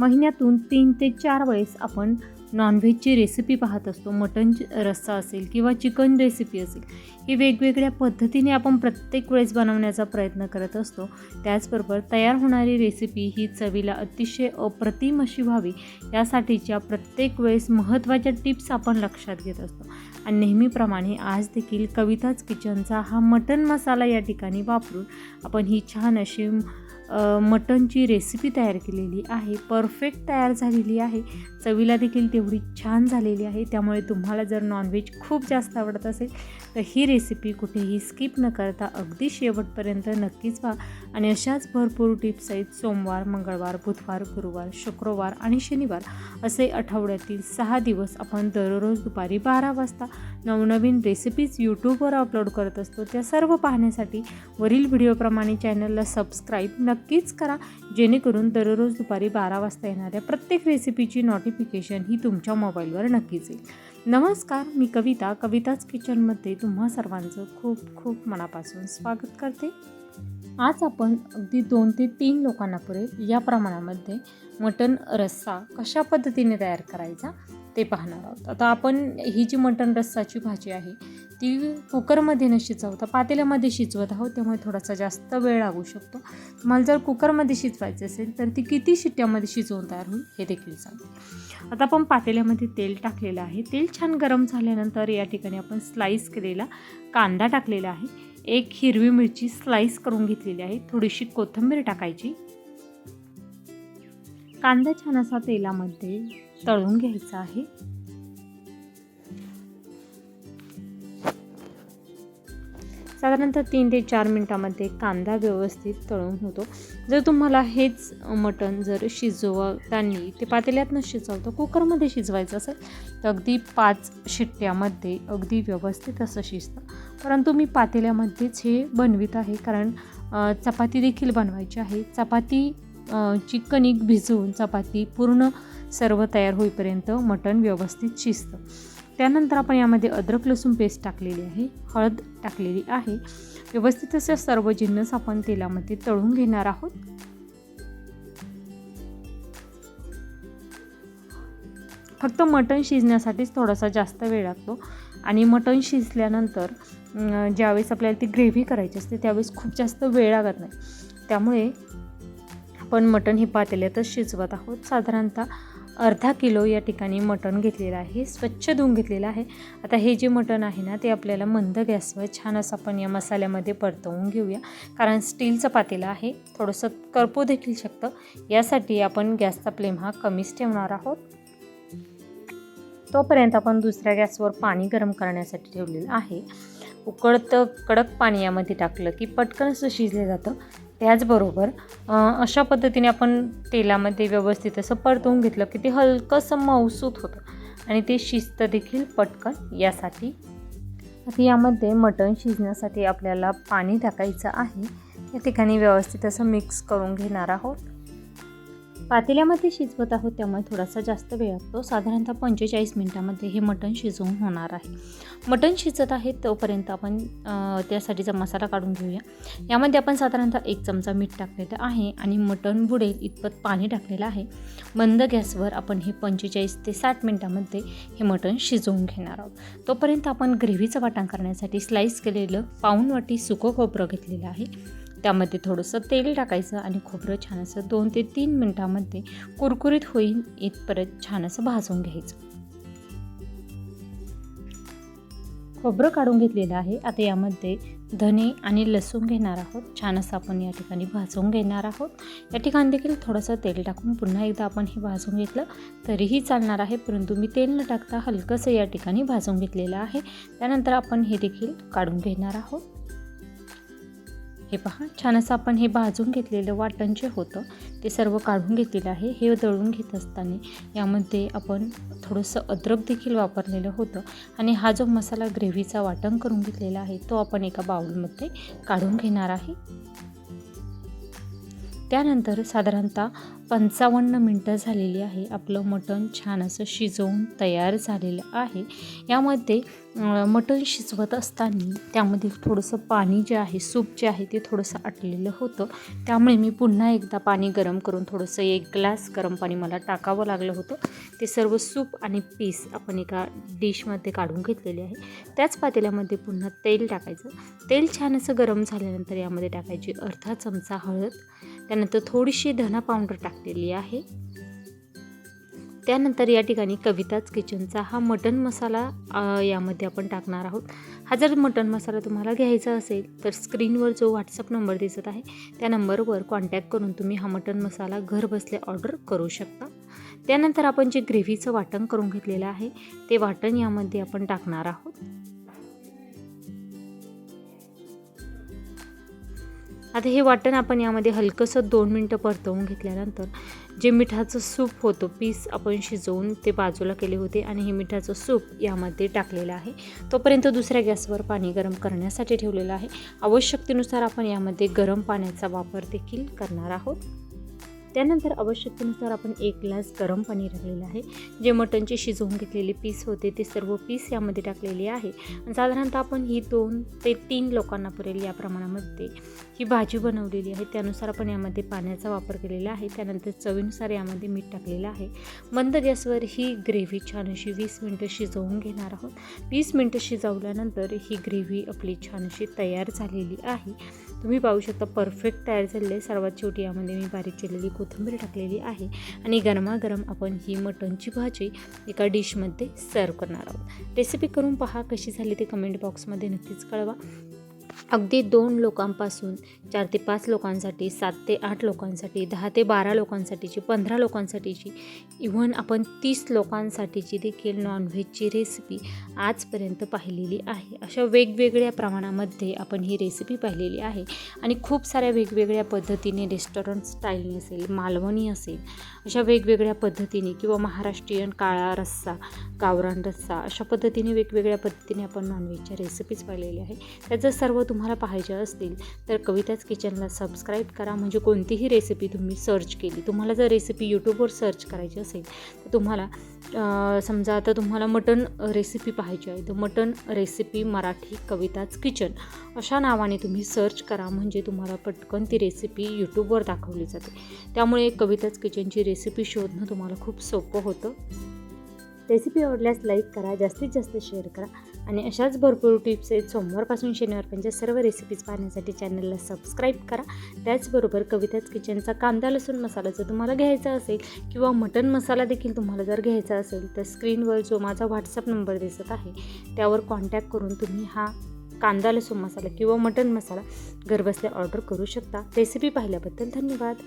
महिन्यातून तीन ते चार वेळेस आपण नॉनव्हेजची रेसिपी पाहत असतो. मटन रस्सा असेल किंवा चिकन रेसिपी असेल ही वेगवेगळ्या पद्धतीने आपण प्रत्येक वेळेस बनवण्याचा प्रयत्न करत असतो. त्याचबरोबर तयार होणारी रेसिपी ही चवीला अतिशय अप्रतिम अशी व्हावी यासाठीच्या प्रत्येक वेळेस महत्त्वाच्या टिप्स आपण लक्षात घेत असतो. आणि नेहमीप्रमाणे आज देखील कविताच किचनचा हा मटन मसाला या ठिकाणी वापरून आपण ही छान अशी मटनची रेसिपी तयार केलेली आहे. परफेक्ट तयार झालेली आहे. चवीला देखील तेवढी छान झालेली आहे. त्यामुळे तुम्हाला जर नॉनव्हेज खूप जास्त आवडत असेल तर ही रेसिपी कुठेही स्किप न करता अगदी शेवटपर्यंत नक्कीच पहा. आणि अशाच भरपूर टिप्स आहेत सोमवार मंगळवार बुधवार गुरुवार शुक्रवार आणि शनिवार. असे आठवड्यातील सहा दिवस आपण दररोज दुपारी बारा वाजता नवनवीन रेसिपीज यूट्यूबवर अपलोड करत असतो. त्या सर्व पाहण्यासाठी वरील व्हिडिओप्रमाणे चॅनलला सबस्क्राईब नक्की नक्कीच करा. जेणेकरून दररोज दुपारी बारा वाजता येणाऱ्या प्रत्येक रेसिपीची नोटिफिकेशन ही तुमच्या मोबाईलवर नक्कीच येईल. नमस्कार मी कविता. कविताच किचनमध्ये तुम्हा सर्वांचं खूप खूप मनापासून स्वागत करते. आज आपण अगदी दोन ते तीन लोकांना पुरेल या प्रमाणामध्ये मटन रस्सा कशा पद्धतीने तयार करायचा ते पाहणार आहोत. आता आपण ही जी मटन रस्साची भाजी आहे ती कुकरमध्ये न शिजवता पातेल्यामध्ये शिजवत आहोत त्यामुळे थोडासा जास्त वेळ लागू शकतो. तुम्हाला जर कुकरमध्ये शिजवायचं असेल तर ती किती शिट्ट्यामध्ये शिजवून तयार होईल हे देखील सांगते. आता आपण पातेल्यामध्ये तेल टाकलेलं आहे. तेल छान गरम झाल्यानंतर या ठिकाणी आपण स्लाईस केलेला कांदा टाकलेला आहे. एक हिरवी मिरची स्लाईस करून घेतलेली आहे. थोडीशी कोथिंबीर टाकायची. कांदा छान असा तेलामध्ये तळून घ्यायचा आहे. साधारणतः तीन ते चार मिनटामध्ये कांदा व्यवस्थित तळून होतो. जर तुम्हाला हेच मटण जर शिजवताना ते पातेल्यात न शिजवतं कुकरमध्ये शिजवायचं असेल तर अगदी पाच शिट्ट्यामध्ये अगदी व्यवस्थित असं शिजतं. परंतु मी पातेल्यामध्येच हे बनवित आहे कारण चपाती देखील बनवायची आहे. चपाती अ, ची कणिक भिजवून चपाती पूर्ण सर्व तयार होईपर्यंत मटण व्यवस्थित शिजतं. त्यानंतर आपण यामध्ये अद्रक लसूण पेस्ट टाकलेली आहे हळद टाकलेली आहे. व्यवस्थित असे सर्व जिन्नस आपण तेलामध्ये तळून घेणार आहोत. फक्त मटण शिजण्यासाठीच थोडासा जास्त वेळ लागतो आणि मटण शिजल्यानंतर ज्यावेळेस आपल्याला ती ग्रेव्ही करायची असते त्यावेळेस खूप जास्त वेळ लागत नाही. त्यामुळे आपण मटण हे पातेल्यातच शिजवत आहोत. साधारणतः अर्धा किलो या ठिकाणी मटण घेतलेलं आहे. स्वच्छ धुवून घेतलेलं आहे. आता हे जे मटण आहे ना ते आपल्याला मंद गॅसवर छान असं आपण या मसाल्यामध्ये परतवून घेऊया. कारण स्टीलचं पातेलं आहे. थोडंसं करपू देखील शकतं. यासाठी आपण गॅसचा फ्लेम हा कमीच ठेवणार आहोत. तोपर्यंत आपण दुसऱ्या गॅसवर पाणी गरम करण्यासाठी ठेवलेलं आहे. उकळतं कडक पाणी यामध्ये टाकलं की पटकन असं शिजलं जातं. त्याचबरोबर अशा पद्धतीने आपण तेलामध्ये व्यवस्थित असं परतवून घेतलं की ते हलकंसं मऊसूत होतं. आणि ते शिस्त देखील पटकन यासाठी. आता यामध्ये मटण शिजण्यासाठी आपल्याला पाणी टाकायचं आहे. या ठिकाणी व्यवस्थित असं मिक्स करून घेणार आहोत. पातेल्यामध्ये शिजवत आहोत त्यामुळे थोडासा जास्त वेळ लागतो. साधारणतः पंचेचाळीस मिनटामध्ये हे मटण शिजवून होणार आहे. मटण शिजत आहे तोपर्यंत आपण त्यासाठीचा मसाला काढून घेऊया. यामध्ये आपण साधारणतः एक चमचा मीठ टाकलेलं आहे आणि मटण बुडेल इतपत पाणी टाकलेलं आहे. मंद गॅसवर आपण हे पंचेचाळीस ते साठ मिनटामध्ये हे मटण शिजवून घेणार आहोत. तोपर्यंत आपण ग्रेव्हीचं वाटण करण्यासाठी स्लाईस केलेलं पाऊण वाटी सुकं खोबरं घेतलेलं आहे. त्यामध्ये थोडंसं तेल टाकायचं आणि खोबरं छान असं दोन ते तीन मिनटामध्ये कुरकुरीत होईल इथपर्यंत छान असं भाजून घ्यायचं. खोबरं काढून घेतलेलं आहे. आता यामध्ये धने आणि लसूण घेणार आहोत. छान असं आपण या ठिकाणी भाजून घेणार आहोत. या ठिकाणी देखील थोडंसं तेल टाकून पुन्हा एकदा आपण हे भाजून घेतलं तरीही चालणार आहे. परंतु मी तेल न टाकता हलकंसं या ठिकाणी भाजून घेतलेलं आहे. त्यानंतर आपण हे देखील काढून घेणार आहोत. हे पहा छान असं आपण हे भाजून घेतलेलं वाटण जे होतं ते सर्व काढून घेतलेलं आहे. हे दळून घेत असताना यामध्ये आपण थोडंसं अद्रक देखील वापरलेलं होतं आणि हा जो मसाला ग्रेव्हीचा वाटण करून घेतलेला आहे तो आपण एका बाउलमध्ये काढून घेणार आहे. त्यानंतर साधारणतः पंचावन्न मिनटं झालेली आहे आपलं मटण छान असं शिजवून तयार झालेलं आहे. यामध्ये मटण शिजवत असताना त्यामध्ये थोडंसं पाणी जे आहे सूप जे आहे ते थोडंसं आटलेलं होतं. त्यामुळे मी पुन्हा एकदा पाणी गरम करून थोडंसं एक ग्लास गरम पाणी मला टाकावं लागलं होतं. ते सर्व सूप आणि पीस आपण एका डिशमध्ये काढून घेतलेले आहे. त्याच पातेल्यामध्ये पुन्हा तेल टाकायचं. तेल छान असं गरम झाल्यानंतर यामध्ये टाकायची अर्धा चमचा हळद. त्यानंतर थोडीशी धना पावडर टाकलेली आहे. त्यानंतर या ठिकाणी कविताच किचनचा हा मटन मसाला यामध्ये आपण टाकणार आहोत. हा जर मटन मसाला तुम्हाला घ्यायचा असेल तर स्क्रीनवर जो व्हॉट्सअप नंबर दिसत आहे त्या नंबरवर कॉन्टॅक्ट करून तुम्ही हा मटन मसाला घर बसल्या ऑर्डर करू शकता. त्यानंतर आपण जे ग्रेव्हीचं वाटण करून घेतलेलं आहे ते वाटण यामध्ये आपण टाकणार आहोत. आता हे वाटण आपण यामध्ये हलकंसं दोन मिनटं परतवून घेतल्यानंतर जे मिठाचं सूप होतं पीस आपण शिजवून ते बाजूला केले होते आणि हे मिठाचं सूप यामध्ये टाकलेलं आहे. तोपर्यंत दुसऱ्या गॅसवर पाणी गरम करण्यासाठी ठेवलेलं आहे. आवश्यकतेनुसार आपण यामध्ये गरम पाण्याचा वापर देखील करणार आहोत. त्यानंतर आवश्यकतेनुसार आपण एक ग्लास गरम पाणी राहिलेलं आहे. जे मटणचे शिजवून घेतलेले पीस होते ते सर्व पीस यामध्ये टाकलेले आहे. साधारणतः आपण ही दोन ते तीन लोकांना पुरेल या प्रमाणामध्ये. ही भाजी बनवलेली आहे त्यानुसार आपण यामध्ये पाण्याचा वापर केलेला आहे. त्यानंतर चवीनुसार यामध्ये मीठ टाकलेलं आहे. मंद गॅसवर ही ग्रेव्ही छान अशी वीस मिनटं शिजवून घेणार आहोत. वीस मिनटं शिजवल्यानंतर ही ग्रेव्ही आपली छान अशी तयार झालेली आहे. तुम्ही पाहू शकता परफेक्ट तयार झालेले आहे सर्वात शेवटी यामध्ये मी बारीक चिरलेली कोथिंबीर टाकलेली आहे आणि गरमागरम आपण ही मटणची भाजी एका डिशमध्ये सर्व करणार आहोत. रेसिपी करून पहा कशी झाली ते कमेंट बॉक्समध्ये नक्कीच कळवा. अगदी दोन लोकांपासून चार ते पाच लोकांसाठी सात ते आठ लोकांसाठी दहा ते बारा लोकांसाठीची पंधरा लोकांसाठीची इव्हन आपण तीस लोकांसाठीची देखील नॉनव्हेजची रेसिपी आजपर्यंत पाहिलेली आहे. अशा वेगवेगळ्या प्रमाणामध्ये आपण ही रेसिपी पाहिलेली आहे. आणि खूप साऱ्या वेगवेगळ्या पद्धतीने रेस्टॉरंट स्टाईलने असेल मालवणी असेल अशा वेगवेगळ्या पद्धतीने किंवा महाराष्ट्रीयन काळा रस्सा गावरान रस्सा अशा पद्धतीने वेगवेगळ्या पद्धतीने आपण नॉनव्हेजच्या रेसिपीज पाहिलेल्या आहे त्याचं सर्व तुम्हाला पाहिजे असतील तर कविताच किचनला सबस्क्राईब करा. म्हणजे कोणतीही रेसिपी तुम्ही सर्च केली तुम्हाला जर रेसिपी यूट्यूबवर सर्च करायची असेल तर तुम्हाला समजा आता तुम्हाला मटन रेसिपी पाहिजे आहे तर मटन रेसिपी मराठी कविताच किचन अशा नावाने तुम्ही सर्च करा. म्हणजे तुम्हाला पटकन ती रेसिपी यूट्यूबवर दाखवली जाते. त्यामुळे कविताच किचनची रेसिपी शोधणं तुम्हाला खूप सोपं होतं. रेसिपी आवडल्यास लाईक करा जास्तीत जास्त शेअर करा आणि अशाच भरपूर टिप्स आहेत. सोमवारपासून शनिवारपर्यंतच्या सर्व रेसिपीज पाहण्यासाठी चॅनलला सबस्क्राईब करा. त्याचबरोबर कविताच किचनचा कांदा लसूण मसाला जर तुम्हाला घ्यायचा असेल किंवा मटन मसाला देखील तुम्हाला जर घ्यायचा असेल तर स्क्रीनवर जो माझा व्हॉट्सअप नंबर दिसत आहे त्यावर कॉन्टॅक्ट करून तुम्ही हा कांदा लसूण मसाला किंवा मटन मसाला घरबसल्या ऑर्डर करू शकता. रेसिपी पाहिल्याबद्दल धन्यवाद.